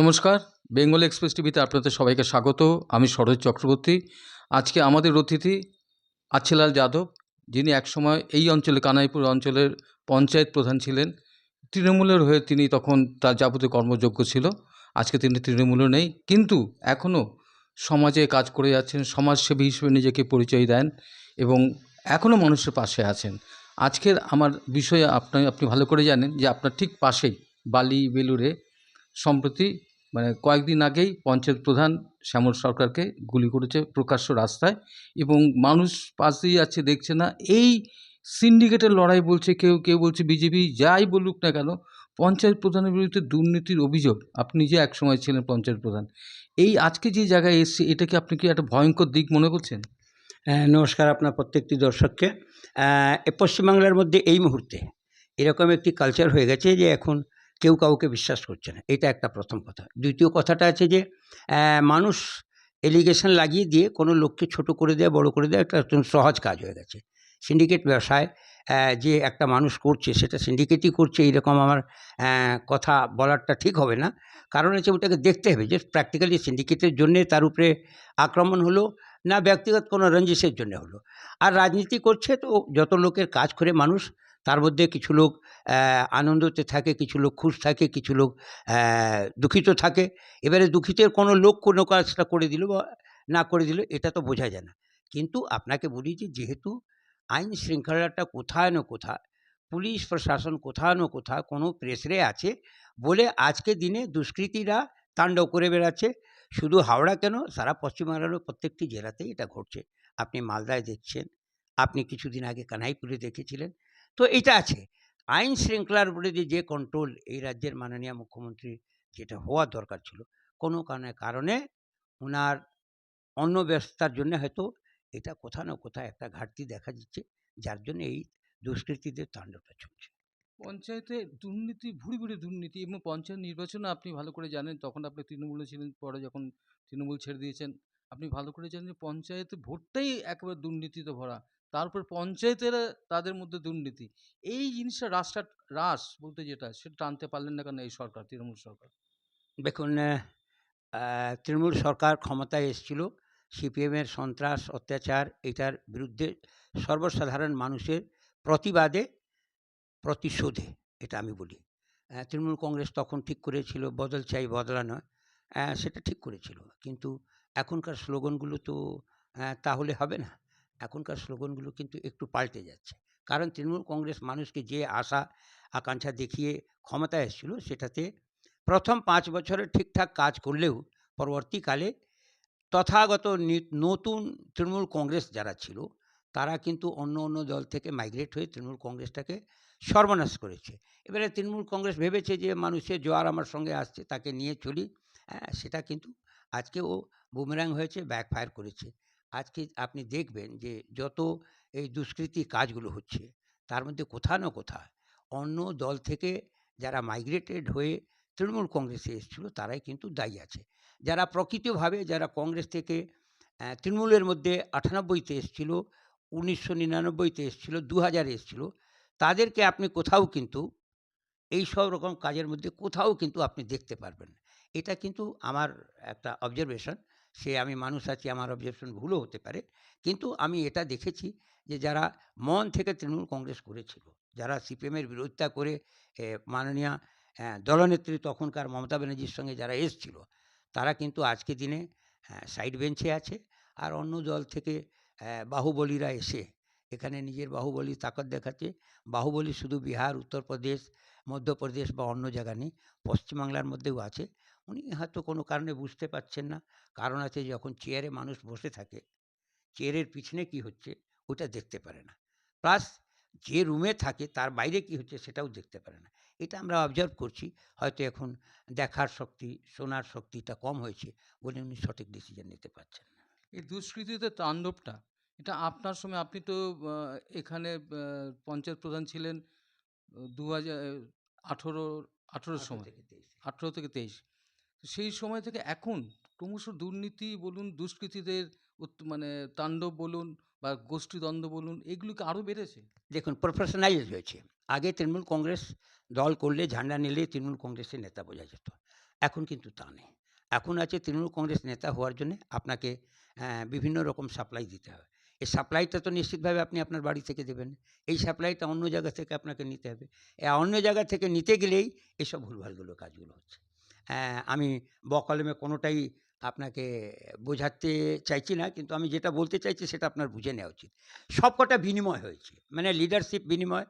নমস্কার, বেঙ্গল এক্সপ্রেস টিভিতে আপনাদের সবাইকে স্বাগত। আমি সরোজ চক্রবর্তী। আজকে আমাদের অতিথি আচ্ছেলাল যাদব, যিনি একসময় এই অঞ্চলে, কানাইপুর অঞ্চলের পঞ্চায়েত প্রধান ছিলেন। তৃণমূলের হয়ে তিনি তখন তার যাবতীয় কর্মযোগ্য ছিল। আজকে তিনি তৃণমূলে নেই, কিন্তু এখনও সমাজে কাজ করে যাচ্ছেন সমাজসেবী হিসেবে নিজেকে পরিচয় দেন এবং এখনও মানুষের পাশে আছেন। আজকের আমার বিষয়ে আপনি আপনি ভালো করে জানেন যে আপনার ঠিক পাশেই বালি বেলুরে সম্প্রতি মানে কয়েকদিন আগেই পঞ্চায়েত প্রধান শ্যামল সরকারকে গুলি করেছে প্রকাশ্য রাস্তায় এবং মানুষ পাশ দিয়ে যাচ্ছে দেখছে না। এই সিন্ডিকেটের লড়াই বলছে কেউ কেউ বলছে বিজেপি যাই বলুক না কেন পঞ্চায়েত প্রধানের বিরুদ্ধে দুর্নীতির অভিযোগ। আপনি যে একসময় ছিলেন পঞ্চায়েত প্রধান এই আজকে যে জায়গায় এসছে এটাকে আপনি কি একটা ভয়ঙ্কর দিক মনে করছেন? হ্যাঁ, নমস্কার আপনার প্রত্যেকটি দর্শককে। পশ্চিমবাংলার মধ্যে এই মুহূর্তে এরকম একটি কালচার হয়ে গেছে যে এখন কেউ কাউকে বিশ্বাস করছে না। এটা একটা প্রথম কথা। দ্বিতীয় কথাটা আছে যে মানুষ এলিগেশন লাগিয়ে দিয়ে কোনো লোককে ছোট করে দেওয়া বড় করে দেওয়া একটা সহজ কাজ হয়ে গেছে। সিন্ডিকেট ব্যবসায় যে একটা মানুষ করছে সেটা সিন্ডিকেটই করছে, এইরকম আমার কথা বলারটা ঠিক হবে না। কারণ হচ্ছে ওটাকে দেখতে হবে যে প্র্যাকটিক্যালি সিন্ডিকেটের জন্যে তার উপরে আক্রমণ হলো না ব্যক্তিগত কোনো রঞ্জিশের জন্য হলো। আর রাজনীতি করছে তো যত লোকের কাজ করে মানুষ তার মধ্যে কিছু লোক আনন্দতে থাকে, কিছু লোক খুশ থাকে, কিছু লোক দুঃখিত থাকে। এবারে দুঃখিতের কোনো লোক কোনো কাজটা করে দিল বা না করে দিল, এটা তো বোঝা যায় না। কিন্তু আপনাকে বলি যে, যেহেতু আইন শৃঙ্খলাটা কোথায় না কোথায়, পুলিশ প্রশাসন কোথাও না কোথাও কোনো প্রেসরে আছে বলে আজকে দিনে দুষ্কৃতীরা তাণ্ডব করে বেড়াচ্ছে, শুধু হাওড়া কেন, সারা পশ্চিমবাংলার প্রত্যেকটি জেলাতেই এটা ঘটছে। আপনি মালদায় দেখছেন, আপনি কিছুদিন আগে কানাইপুরে দেখেছিলেন তো এটা আছে। আইন শৃঙ্খলার উপরে যে যে কন্ট্রোল এই রাজ্যের মাননীয় মুখ্যমন্ত্রী যেটা হওয়া দরকার ছিল, কোনো কারণে কারণে ওনার অন্য ব্যস্ততার জন্য হয়তো এটা কোথাও না কোথাও একটা ঘাটতি দেখা দিচ্ছে, যার জন্য এই দুষ্কৃতীদের তাণ্ডবটা চলছে। পঞ্চায়েতে দুর্নীতি, ভুড়ি ভুড়ি দুর্নীতি এবং পঞ্চায়েত নির্বাচনে আপনি ভালো করে জানেন, তখন আপনি তৃণমূলে ছিলেন, পরে যখন তৃণমূল ছেড়ে দিয়েছেন, আপনি ভালো করে জানেন যে, পঞ্চায়েতে ভোটটাই একেবারে দুর্নীতিতে ভরা। তারপর পঞ্চায়েতের তাদের মধ্যে দুর্নীতি। এই জিনিসটা রাসটা রাস বলতে যেটা সেটা টানতে পারলেন না কেন এই সরকার তৃণমূল সরকার? দেখুন তৃণমূল সরকার ক্ষমতায় এসেছিল সিপিএমের সন্ত্রাস অত্যাচার এটার বিরুদ্ধে সর্বসাধারণ মানুষের প্রতিবাদে প্রতিশোধে এটা আমি বলি। তৃণমূল কংগ্রেস তখন ঠিক করেছিল বদল চাই বদলানো আহ, সেটা ঠিক করেছিল। কিন্তু এখনকার স্লোগানগুলো তো তাহলে হবে না। এখনকার স্লোগানগুলো কিন্তু একটু পাল্টে যাচ্ছে। কারণ তৃণমূল কংগ্রেস মানুষকে যে আশা আকাঙ্ক্ষা দেখিয়ে ক্ষমতায় এসেছিল সেটাতে প্রথম পাঁচ বছরে ঠিকঠাক কাজ করলেও পরবর্তীকালে তথাগত নতুন তৃণমূল কংগ্রেস যারা ছিল তারা কিন্তু অন্য অন্য দল থেকে মাইগ্রেট হয়ে তৃণমূল কংগ্রেসটাকে সর্বনাশ করেছে। এবারে তৃণমূল কংগ্রেস ভেবেছে যে মানুষের জোয়ার আমার সঙ্গে আসছে তাকে নিয়ে চলি। হ্যাঁ, সেটা কিন্তু আজকে ও বুমেরাং হয়েছে ব্যাকফায়ার করেছে। আজকে আপনি দেখবেন যে যত এই দুষ্কৃতি কাজগুলো হচ্ছে, তার মধ্যে কোথাও না কোথাও অন্য দল থেকে যারা মাইগ্রেটেড হয়ে তৃণমূল কংগ্রেসে এসেছিল, তারাই কিন্তু দায়ী আছে। যারা প্রকৃতভাবে যারা কংগ্রেস থেকে তৃণমূলের মধ্যে আটানব্বইতে এসেছিল, উনিশশো নিরানব্বইতে এসেছিল দু হাজারে এসেছিল, তাদেরকে আপনি কোথাও কিন্তু এই সব রকম কাজের মধ্যে কোথাও কিন্তু আপনি দেখতে পারবেন এটা কিন্তু আমার একটা অবজারভেশন সে আমি মানুষ আছি, আমার অবজারভেশন ভুলও হতে পারে। কিন্তু আমি এটা দেখেছি যে, যারা মন থেকে তৃণমূল কংগ্রেস করেছিল, যারা সিপিএমের বিরোধিতা করে মাননীয় দলনেত্রী তখনকার মমতা ব্যানার্জির সঙ্গে যারা এসছিল, তারা কিন্তু আজকে দিনে সাইড বেঞ্চে আছে। আর অন্য দল থেকে বাহুবলীরা এসে, এখানে নিজের বাহুবলী তাকত দেখাচ্ছে। বাহুবলী শুধু বিহার, উত্তরপ্রদেশ, মধ্যপ্রদেশ বা অন্য জায়গা নেই, পশ্চিমবাংলার মধ্যেও আছে। উনি হয়তো কোনো কারণে বুঝতে পারছেন না। কারণ আছে যখন চেয়ারে মানুষ বসে থাকে চেয়ারের পিছনে কি হচ্ছে ওটা দেখতে পারে না। প্লাস যে রুমে থাকে তার বাইরে কি হচ্ছে সেটাও দেখতে পারে না। এটা আমরা অবজার্ভ করছি। হয়তো এখন দেখার শক্তি শোনার শক্তিটা কম হয়েছে বলে উনি সঠিক ডিসিশন নিতে পারছেন না। এই দুষ্কৃতিতে তাণ্ডবটা এটা আপনার সময় আপনি তো এখানে পঞ্চায়েত প্রধান ছিলেন দু হাজার আঠেরো আঠারো সময়। আঠেরো থেকে তেইশ। সেই সময় থেকে এখন ক্রমশ দুর্নীতি বলুন, দুষ্কৃতীদের মানে তাণ্ডব বলুন বা গোষ্ঠীদ্বন্দ্ব বলুন, এগুলো কি আরও বেড়েছে? দেখুন প্রফেশনালাইজ হয়েছে। আগে তৃণমূল কংগ্রেস দল করলে ঝান্ডা নিলে তৃণমূল কংগ্রেসের নেতা বোঝা যেত। এখন কিন্তু তা নেই। এখন আছে তৃণমূল কংগ্রেস নেতা হওয়ার জন্য আপনাকে বিভিন্ন রকম সাপ্লাই দিতে হবে। এই সাপ্লাইটা তো নিশ্চিতভাবে আপনি আপনার বাড়ি থেকে দেবেন। এই সাপ্লাইটা অন্য জায়গা থেকে আপনাকে নিতে হবে। অন্য জায়গা থেকে নিতে গেলেই এসব ভুলভালগুলো কাজগুলো হচ্ছে। আমি বকলমে কোনোটাই আপনাকে বোঝাতে চাইছি না। কিন্তু আমি যেটা বলতে চাইছি সেটা আপনার বুঝে নেওয়া উচিত। সবকটা বিনিময় হয়েছে। মানে লিডারশিপ বিনিময়,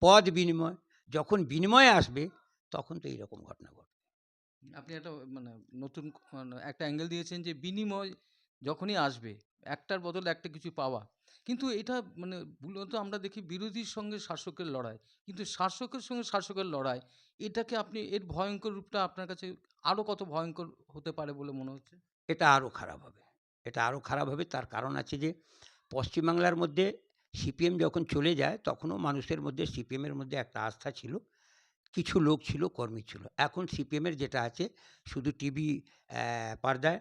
পদ বিনিময়, যখন বিনিময়ে আসবে, তখন তো এইরকম ঘটনা ঘটবে। আপনি একটা মানে নতুন মানে একটা অ্যাঙ্গেল দিয়েছেন যে বিনিময় যখনই আসবে, একটার বদলে একটা কিছু পাওয়া। কিন্তু এটা মানে মূলত আমরা দেখি বিরোধীর সঙ্গে শাসকের লড়াই। কিন্তু শাসকের সঙ্গে শাসকের লড়াই, এটাকে আপনি, এর ভয়ঙ্কর রূপটা আপনার কাছে আরও কত ভয়ঙ্কর হতে পারে বলে মনে হচ্ছে? এটা আরও খারাপ হবে। এটা আরও খারাপ হবে তার কারণ আছে যে, পশ্চিমবাংলার মধ্যে সিপিএম যখন চলে যায়, তখনও মানুষের মধ্যে, সিপিএমের মধ্যে একটা আস্থা ছিল। কিছু লোক ছিল, কর্মী ছিল। এখন সিপিএমের যেটা আছে, শুধু টিভি পর্দায়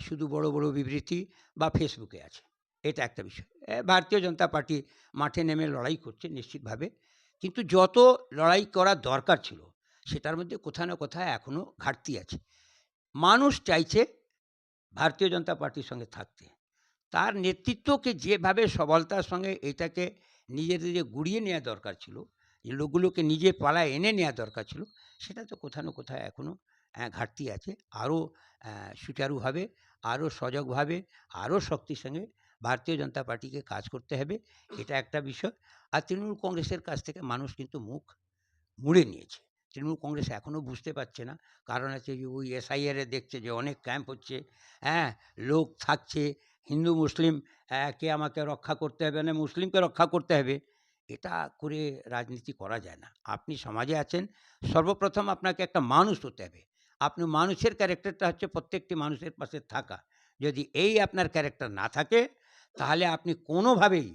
শুধু বড় বড় বিবৃতি বা ফেসবুকে আছে। এটা একটা বিষয়। ভারতীয় জনতা পার্টি মাঠে নেমে লড়াই করছে নিশ্চিতভাবে। কিন্তু যত লড়াই করার দরকার ছিল, সেটার মধ্যে কোথাও না কোথাও এখনও ঘাটতি আছে। মানুষ চাইছে ভারতীয় জনতা পার্টির সঙ্গে থাকতে। তার নেতৃত্বকে যেভাবে সবলতার সঙ্গে এটাকে নিজেদের যে গুড়িয়ে নেওয়া দরকার ছিল, যে লোকগুলোকে নিজে পালায় এনে নেওয়া দরকার ছিল, সেটা তো কোথাও না কোথাও এখনও ঘাটতি আছে। আরও সুচারুভাবে আরও সজগভাবে আরও শক্তির সঙ্গে ভারতীয় জনতা পার্টিকে কাজ করতে হবে। এটা একটা বিষয়। আর তৃণমূল কংগ্রেসের কাছ থেকে মানুষ কিন্তু মুখ মুড়ে নিয়েছে। তৃণমূল কংগ্রেস এখনও বুঝতে পারছে না। কারণ আছে যে ওই এসআইআরে দেখছে যে অনেক ক্যাম্প হচ্ছে। হ্যাঁ লোক থাকছে, হিন্দু, মুসলিম কে আমাকে রক্ষা করতে হবে না, মুসলিমকে রক্ষা করতে হবে। এটা করে রাজনীতি করা যায় না। আপনি সমাজে আছেন, সর্বপ্রথম আপনাকে একটা মানুষ হতে হবে। আপনি মানুষের ক্যারেক্টারটা হচ্ছে প্রত্যেকটি মানুষের পাশে থাকা। যদি এই আপনার ক্যারেক্টার না থাকে, তাহলে আপনি কোনোভাবেই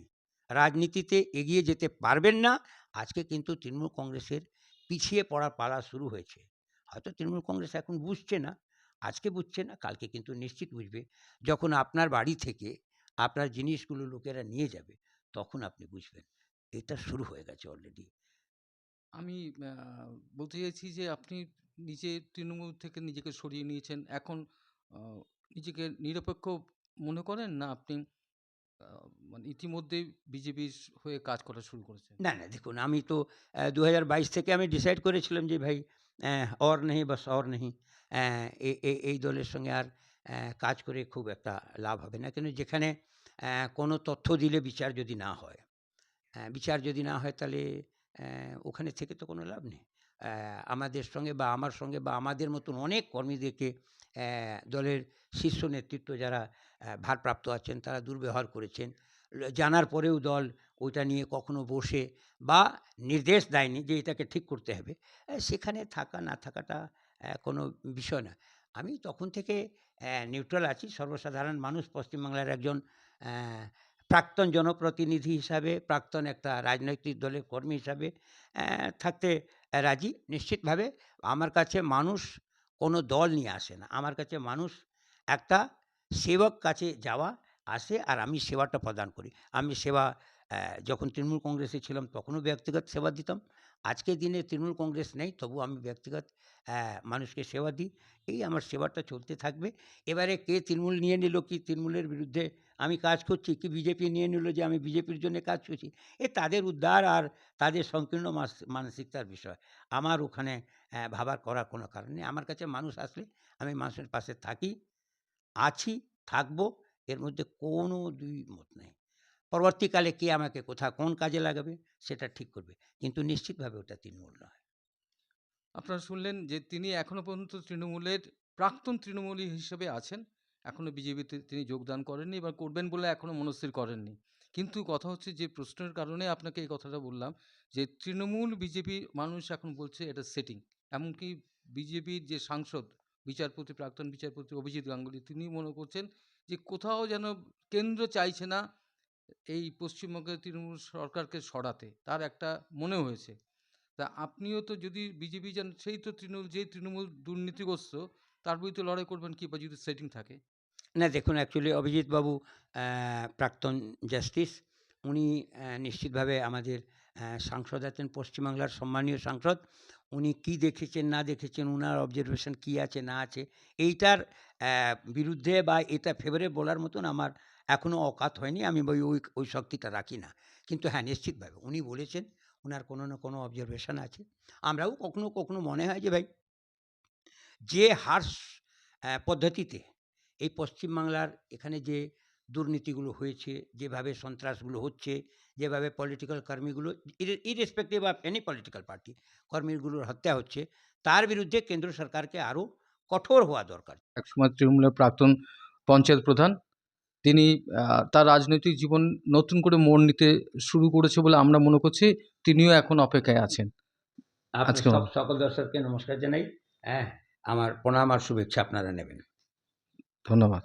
রাজনীতিতে এগিয়ে যেতে পারবেন না। আজকে কিন্তু তৃণমূল কংগ্রেসের পিছিয়ে পড়ার পালা শুরু হয়েছে। হয়তো তৃণমূল কংগ্রেস এখন বুঝছে না, আজকে বুঝছে না, কালকে কিন্তু নিশ্চিত বুঝবে। যখন আপনার বাড়ি থেকে আপনার জিনিসগুলো লোকেরা নিয়ে যাবে, তখন আপনি বুঝবেন। এটা শুরু হয়ে গেছে অলরেডি আমি বলতে চাইছি যে আপনি নিজে তৃণমূল থেকে নিজেকে সরিয়ে নিয়েছেন। এখন নিজেকে নিরপেক্ষ মনে করেন না আপনি? মানে ইতিমধ্যেই বিজেপির হয়ে কাজ করা শুরু করেছেন। না না, দেখুন, আমি তো দু হাজার বাইশ থেকে আমি ডিসাইড করেছিলাম যে, ভাই অর নেই, বাস অর নেই। এই দলের সঙ্গে আর কাজ করে খুব একটা লাভ হবে না। কেন যেখানে কোনো তথ্য দিলে বিচার যদি না হয় বিচার যদি না হয় তাহলে ওখানে থেকে তো কোনো লাভ নেই। আমাদের সঙ্গে বা আমার সঙ্গে বা আমাদের মতন অনেক কর্মীদেরকে দলের শীর্ষ নেতৃত্ব যারা ভারপ্রাপ্ত আছেন তারা দুর্ব্যবহার করেছেন। জানার পরেও দল ওইটা নিয়ে কখনো বসে বা নির্দেশ দেয়নি যে এটাকে ঠিক করতে হবে। সেখানে থাকা না থাকাটা কোনো বিষয় না। আমি তখন থেকে নিউট্রাল আছি। সর্বসাধারণ মানুষ, পশ্চিমবাংলার একজন প্রাক্তন জনপ্রতিনিধি হিসাবে, প্রাক্তন একটা রাজনৈতিক দলের কর্মী হিসাবে থাকতে রাজি? নিশ্চিতভাবে আমার কাছে মানুষ কোনো দল নিয়ে আসে না। আমার কাছে মানুষ একটা সেবক কাছে যাওয়া আসে আর আমি সেবাটা প্রদান করি। আমি সেবা যখন তৃণমূল কংগ্রেসে ছিলাম তখনও ব্যক্তিগত সেবা দিতাম। আজকের দিনে তৃণমূল কংগ্রেস নেই, তবু আমি ব্যক্তিগত মানুষকে সেবা দিই। এই আমার সেবাটা চলতে থাকবে। এবারে কে তৃণমূল নিয়ে নিল, কি তৃণমূলের বিরুদ্ধে আমি কাজ করছি, কি বিজেপি নিয়ে নিল যে আমি বিজেপির জন্য কাজ করছি, এ তাদের উদ্ধার আর তাদের সংকীর্ণ মানসিকতার বিষয়। আমার ওখানে ভাবার করার কোনো কারণ নেই। আমার কাছে মানুষ আসলে আমি মানুষের পাশে থাকি, আছি, থাকব, এর মধ্যে কোনো দুই মত নেই। পরবর্তীকালে কে আমাকে কোথা কোন কাজে লাগাবে, সেটা ঠিক করবে। কিন্তু নিশ্চিতভাবে ওটা তৃণমূল নয়। আপনারা শুনলেন যে তিনি এখনও পর্যন্ত তৃণমূলের, প্রাক্তন তৃণমূলী হিসেবে আছেন। এখনও বিজেপিতে তিনি যোগদান করেননি বা করবেন বলে এখনও মনস্থির করেননি। কিন্তু কথা হচ্ছে যে প্রশ্নের কারণে আপনাকে এই কথাটা বললাম যে তৃণমূল বিজেপি মানুষ এখন বলছে এটা সেটিং এমনকি বিজেপির যে সাংসদ, বিচারপতি, প্রাক্তন বিচারপতি অভিজিৎ গাঙ্গুলি, তিনি মনে করছেন যে কোথাও যেন কেন্দ্র চাইছে না এই পশ্চিমবঙ্গের তৃণমূল সরকারকে সরাতে, তার একটা মনে হয়েছে। তা আপনিও তো যদি বিজেপি যান, সেই তো তৃণমূল, যেই তৃণমূল দুর্নীতিগ্রস্ত, তার বিরুদ্ধে লড়াই করবেন কি বা যদি সেটিং থাকে? না, দেখুন অ্যাকচুয়ালি অভিজিৎবাবু প্রাক্তন জাস্টিস উনি নিশ্চিতভাবে আমাদের সাংসদ আছেন, পশ্চিমবাংলার সম্মানীয় সাংসদ। উনি কি দেখেছেন, না দেখেছেন, উনার অবজারভেশন কি আছে, না আছে, এইটার বিরুদ্ধে বা এটা ফেভারে বলার মতন আমার এখনও অকাত হয়নি, আমি ওই ওই শক্তিটা রাখি না। কিন্তু হ্যাঁ নিশ্চিতভাবে উনি বলেছেন ওনার কোনো না কোনো অবজারভেশন আছে। আমরাও কখনো কখনো মনে হয় যে ভাই, যে হার্স পদ্ধতিতে এই পশ্চিমবাংলার এখানে যে দুর্নীতিগুলো হয়েছে, যেভাবে সন্ত্রাসগুলো হচ্ছে, যেভাবে political কর্মীগুলো irrespective of any political party কর্মীগুলোর হত্যা হচ্ছে, তার বিরুদ্ধে কেন্দ্র সরকারকে আরও কঠোর হওয়া দরকার। একসময় তৃণমূলের প্রাক্তন পঞ্চায়েত প্রধান তিনি তার রাজনৈতিক জীবন নতুন করে মোড় নিতে শুরু করেছে বলে আমরা মনে করছি তিনিও এখন অপেক্ষায় আছেন। আজকে সকল দর্শককে নমস্কার জানাই। হ্যাঁ আমার প্রণাম আর শুভেচ্ছা আপনারা নেবেন। ধন্যবাদ।